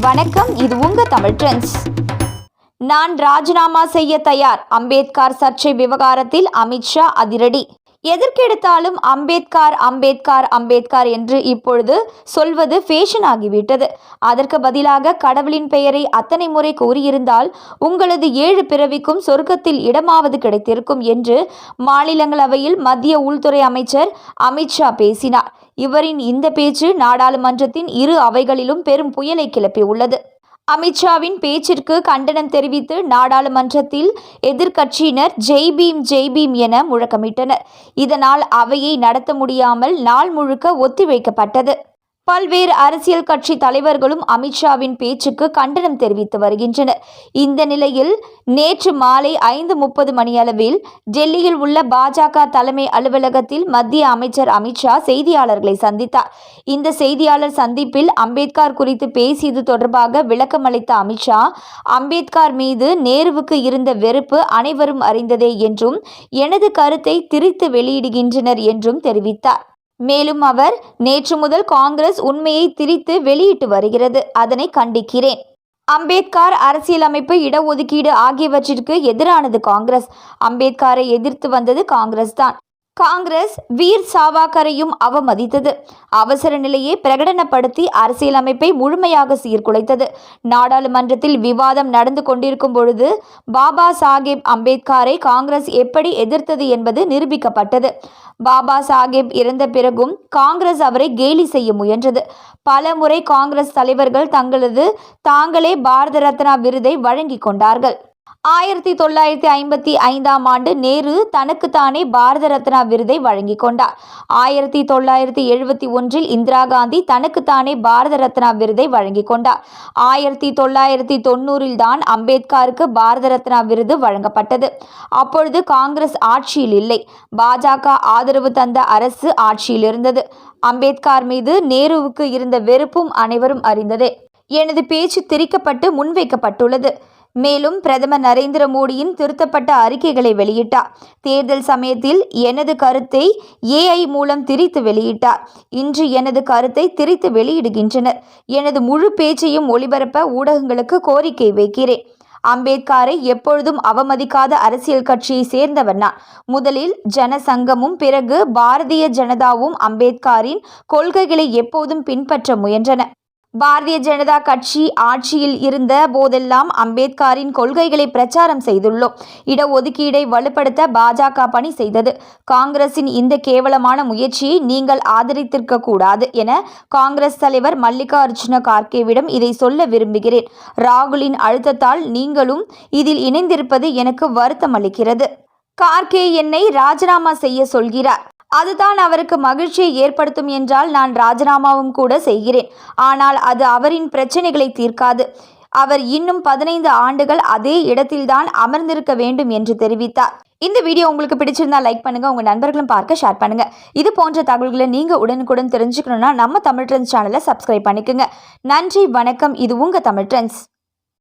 வணக்கம் இது உங்க தமிழ் ட்ரெண்ட்ஸ். நான் ராஜினாமா செய்ய தயார். அம்பேத்கர் சர்ச்சை விவகாரத்தில் அமித்ஷா அதிரடி. எதற்கெடுத்தாலும் அம்பேத்கார் அம்பேத்கார் அம்பேத்கார் என்று இப்பொழுது சொல்வது ஃபேஷன் ஆகிவிட்டது. அதற்கு பதிலாக கடவுளின் பெயரை அத்தனை முறை கூறியிருந்தால் உங்களது ஏழு பிறவிக்கும் சொர்க்கத்தில் இடமாவது கிடைத்திருக்கும் என்று மாநிலங்களவையில் மத்திய உள்துறை அமைச்சர் அமித்ஷா பேசினார். இவரின் இந்த பேச்சு நாடாளுமன்றத்தின் இரு அவைகளிலும் பெரும் புயலை கிளப்பியுள்ளது. அமித்ஷாவின் பேச்சிற்கு கண்டனம் தெரிவித்து நாடாளுமன்றத்தில் எதிர்க்கட்சியினர் ஜெய் பீம் ஜெய் பீம் என முழக்கமிட்டனர். இதனால் அவையை நடத்த முடியாமல் நாள் முழுக்க ஒத்திவைக்கப்பட்டது. பல்வேறு அரசியல் கட்சி தலைவர்களும் அமித்ஷாவின் பேச்சுக்கு கண்டனம் தெரிவித்து வருகின்றனர். இந்த நிலையில் நேற்று மாலை ஐந்து முப்பது மணியளவில் டெல்லியில் உள்ள பாஜக தலைமை அலுவலகத்தில் மத்திய அமைச்சர் அமித்ஷா செய்தியாளர்களை சந்தித்தார். இந்த செய்தியாளர் சந்திப்பில் அம்பேத்கர் குறித்து பேசியது தொடர்பாக விளக்கமளித்த அமித்ஷா அம்பேத்கர் மீது நேருவுக்கு இருந்த வெறுப்பு அனைவரும் அறிந்ததே என்றும் எனது கருத்தை திரித்து வெளியிடுகின்றனர் என்றும் தெரிவித்தார். மேலும் அவர் நேற்று முதல் காங்கிரஸ் உண்மையை திரித்து வெளியிட்டு வருகிறது. அதனை கண்டிக்கிறேன். அம்பேத்கர் அரசியலமைப்பு இடஒதுக்கீடு ஆகியவற்றிற்கு எதிரானது காங்கிரஸ். அம்பேத்கரை எதிர்த்து வந்தது காங்கிரஸ் தான். காங்கிரஸ் வீர் சாவாக்கரையும் அவமதித்தது. அவசர நிலையை பிரகடனப்படுத்தி அரசியலமைப்பை முழுமையாக சீர்குலைத்தது. நாடாளுமன்றத்தில் விவாதம் நடந்து கொண்டிருக்கும் பொழுது பாபா சாஹேப் அம்பேத்கரை காங்கிரஸ் எப்படி எதிர்த்தது என்பது நிரூபிக்கப்பட்டது. பாபா சாஹேப் இறந்த பிறகும் காங்கிரஸ் அவரை கேலி செய்ய முயன்றது. பல முறை காங்கிரஸ் தலைவர்கள் தங்களது தாங்களே பாரத ரத்னா விருதை வழங்கி கொண்டார்கள். ஆயிரத்தி தொள்ளாயிரத்தி ஐம்பத்தி ஐந்தாம் ஆண்டு நேரு தனக்குத்தானே பாரத ரத்னா விருதை வழங்கிக் கொண்டார். ஆயிரத்தி தொள்ளாயிரத்தி எழுபத்தி ஒன்றில் இந்திரா காந்தி தனக்குத்தானே பாரத ரத்னா விருதை வழங்கிக் கொண்டார். ஆயிரத்தி தொள்ளாயிரத்தி தொண்ணூறில் தான் அம்பேத்கருக்கு பாரத ரத்னா விருது வழங்கப்பட்டது. அப்பொழுது காங்கிரஸ் ஆட்சியில் இல்லை. பாஜக ஆதரவு தந்த அரசு ஆட்சியில் இருந்தது. அம்பேத்கர் மீது நேருவுக்கு இருந்த வெறுப்பும் அனைவரும் அறிந்ததே. எனது பேச்சு திரிக்கப்பட்டு முன்வைக்கப்பட்டுள்ளது. மேலும் பிரதமர் நரேந்திர மோடியின் திருத்தப்பட்ட அறிக்கைகளை வெளியிட்டார். தேர்தல் சமயத்தில் எனது கருத்தை ஏஐ மூலம் திரித்து வெளியிட்டார். இன்று எனது கருத்தை திரித்து வெளியிடுகின்றனர். எனது முழு பேச்சையும் ஒளிபரப்ப ஊடகங்களுக்கு கோரிக்கை வைக்கிறேன். அம்பேத்கரை எப்பொழுதும் அவமதிக்காத அரசியல் கட்சியை சேர்ந்தவர் நான். முதலில் ஜனசங்கமும் பிறகு பாரதிய ஜனதாவும் அம்பேத்கரின் கொள்கைகளை எப்போதும் பின்பற்ற முயன்றன. பாரதிய ஜனதா கட்சி ஆட்சியில் இருந்த போதெல்லாம் அம்பேத்கரின் கொள்கைகளை பிரச்சாரம் செய்துள்ளோம். இடஒதுக்கீடை வலுப்படுத்த பாஜக பணி செய்தது. காங்கிரசின் இந்த கேவலமான முயற்சியை நீங்கள் ஆதரித்திருக்க கூடாது என காங்கிரஸ் தலைவர் மல்லிகார்ஜுன கார்கேவிடம் இதை சொல்ல விரும்புகிறேன். ராகுலின் அழுத்தத்தால் நீங்களும் இதில் இணைந்திருப்பது எனக்கு வருத்தம் அளிக்கிறது கார்கே என்னை ராஜினாமா செய்ய சொல்கிறார். அதுதான் அவருக்கு மகிழ்ச்சியை ஏற்படுத்தும் என்றால் நான் ராஜினாமாவும் கூட செய்கிறேன். ஆனால் அது அவரின் பிரச்சனைகளை தீர்க்காது. அவர் இன்னும் பதினைந்து ஆண்டுகள் அதே இடத்தில்தான் அமர்ந்திருக்க வேண்டும் என்று தெரிவித்தார். இந்த வீடியோ உங்களுக்கு பிடிச்சிருந்தா லைக் பண்ணுங்க உங்க நண்பர்களும் பார்க்க ஷேர் பண்ணுங்க. இது போன்ற தகவல்களை நீங்க உடனுக்குடன் தெரிஞ்சுக்கணும்னா நம்ம தமிழ் ட்ரெண்ட்ஸ் சேனலை சப்ஸ்கிரைப் பண்ணிக்கோங்க. நன்றி வணக்கம். இது உங்க தமிழ் ட்ரெண்ட்ஸ்.